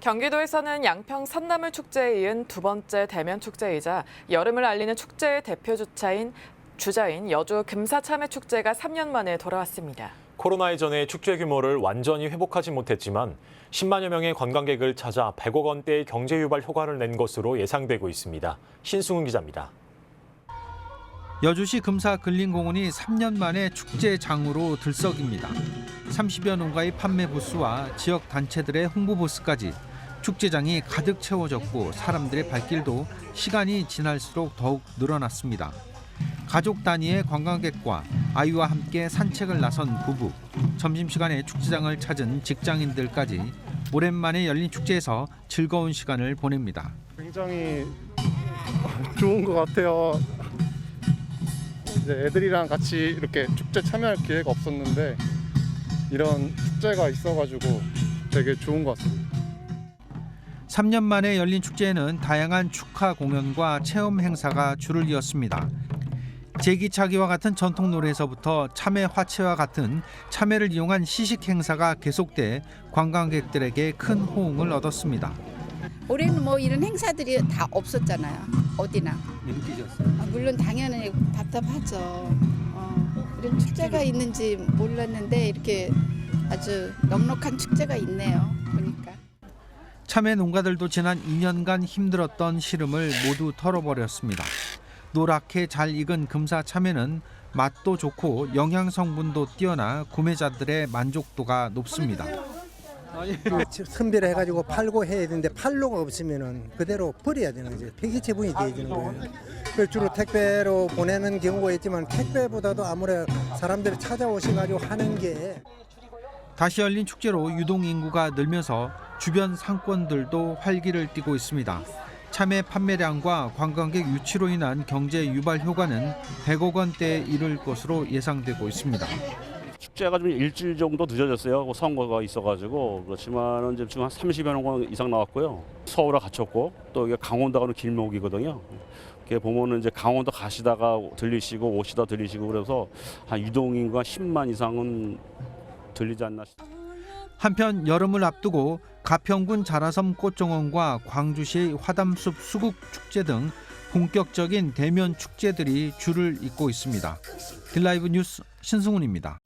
경기도에서는 양평 산나물 축제에 이은 두 번째 대면 축제이자 여름을 알리는 축제의 대표 주차인 주자인 여주 금사참회 축제가 3년 만에 돌아왔습니다. 코로나 이전의 축제 규모를 완전히 회복하지 못했지만 10만여 명의 관광객을 찾아 100억 원대의 경제 유발 효과를 낸 것으로 예상되고 있습니다. 신승훈 기자입니다. 여주시 금사 근린공원이 3년 만에 축제장으로 들썩입니다. 30여 농가의 판매 부스와 지역 단체들의 홍보 부스까지 축제장이 가득 채워졌고 사람들의 발길도 시간이 지날수록 더욱 늘어났습니다. 가족 단위의 관광객과 아이와 함께 산책을 나선 부부, 점심시간에 축제장을 찾은 직장인들까지 오랜만에 열린 축제에서 즐거운 시간을 보냅니다. 굉장히 좋은 것 같아요. 이제 애들이랑 같이 이렇게 축제 참여할 기회가 없었는데 이런 축제가 있어가지고 되게 좋은 것 같습니다. 3년 만에 열린 축제에는 다양한 축하 공연과 체험 행사가 줄을 이었습니다. 제기차기와 같은 전통 놀이에서부터 참외 화채와 같은 참외를 이용한 시식 행사가 계속돼 관광객들에게 큰 호응을 얻었습니다. 올해는 뭐 이런 행사들이 다 없었잖아요. 어디나. 아, 물론 당연히 답답하죠. 어, 이런 축제가 있는지 몰랐는데 이렇게 아주 넉넉한 축제가 있네요. 보니까. 참외 농가들도 지난 2년간 힘들었던 시름을 모두 털어버렸습니다. 노랗게 잘 익은 금사 참외는 맛도 좋고 영양 성분도 뛰어나 구매자들의 만족도가 높습니다. 선별을 해가지고 팔고 해야 되는데 팔로가 없으면은 그대로 버려야 되는 거죠. 폐기 처분이 돼야 되는 거예요. 주로 택배로 보내는 경우가 있지만 택배보다도 아무래도 사람들이 찾아오셔 가지고 하는 게 다시 열린 축제로 유동 인구가 늘면서 주변 상권들도 활기를 띠고 있습니다. 참외 판매량과 관광객 유치로 인한 경제 유발 효과는 100억 원대에 이를 것으로 예상되고 있습니다. 축제가 좀 일주일 정도 늦어졌어요. 뭐 선거가 있어가지고 그렇지만은 이제 지금 한 30여 명 이상 나왔고요. 서울에 갇혔고 또 이게 강원도 가는 길목이거든요. 이렇게 보면은 이제 강원도 가시다가 들리시고 오시다 들리시고 그래서 한 유동 인구가 10만 이상은 들리지 않나. 싶- 한편 여름을 앞두고 가평군 자라섬 꽃정원과 광주시의 화담숲 수국 축제 등 본격적인 대면 축제들이 줄을 잇고 있습니다. 딜라이브 뉴스 신승훈입니다.